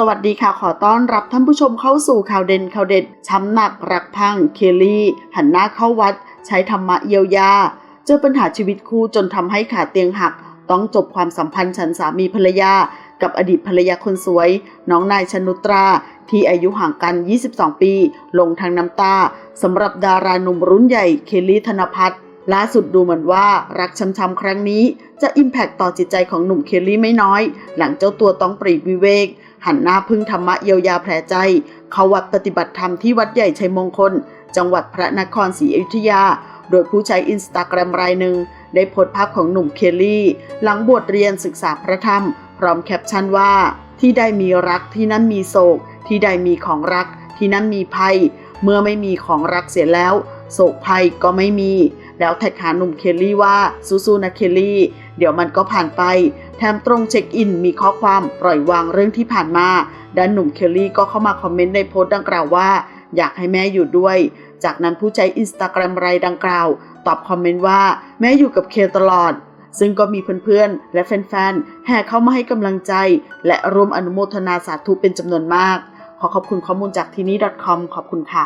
สวัสดีค่ะขอต้อนรับท่านผู้ชมเข้าสู่ข่าวเด่นข่าวเด็ด ช้ำหนักรักพังเคลลี่ หันหน้าเข้าวัด ใช้ธรรมะเยียวยา เจอปัญหาชีวิตคู่จนทำให้ขาเตียงหัก ต้องจบความสัมพันธ์ฉันสามีภรรยา กับอดีตภรรยาคนสวย น้องนายชนุตรา ที่อายุห่างกัน 22 ปี ลงทางน้ำตาสำหรับดาราหนุ่มรุ่นใหญ่เคลลี่ธนพัฒน์ ล่าสุดดูเหมือนว่ารักช้ำๆครั้งนี้จะอิมแพคต่อจิตใจของหนุ่มเคลลี่ไม่น้อย หลังเจ้าตัวต้องปรีกวิเวก หันหน้าพึ่งธรรมะเยียวยาแผลใจ เขาวัดปฏิบัติธรรมที่วัดใหญ่ชัยมงคล จังหวัดพระนครศรีอยุธยา โดยผู้ใช้อินสตาแกรมรายหนึ่ง ได้โพสต์ภาพของหนุ่มเคลลี่ หลังบวชเรียนศึกษาพระธรรม พร้อมแคปชั่นว่า ที่ใดมีรักที่นั่นมีโศก ที่ใดมีของรัก ที่นั่นมีภัย เมื่อไม่มีของรักเสียแล้ว โศกภัยก็ไม่มี แล้วแท็กหาหนุ่มเคลลี่ว่าสู้ๆนะเคลลี่ เดี๋ยวมันก็ผ่านไป แถมตรงเช็คอินมีข้อความปล่อยวางเรื่องที่ผ่านมาด้านหนุ่มเคลลี่ก็เข้ามาคอมเมนต์ในโพสต์ดังกล่าวว่า อยากให้แม่อยู่ด้วย จากนั้นผู้ใช้อินสตาแกรมรายดังกล่าว ตอบคอมเมนต์ว่าแม่อยู่กับเคตลอดซึ่งก็มีเพื่อนๆ และแฟนๆ แห่เข้ามาให้กำลังใจ และร่วมอนุโมทนาสาธุเป็นจำนวนมาก ขอขอบคุณข้อมูลจากที่นี่ .com ขอบคุณค่ะ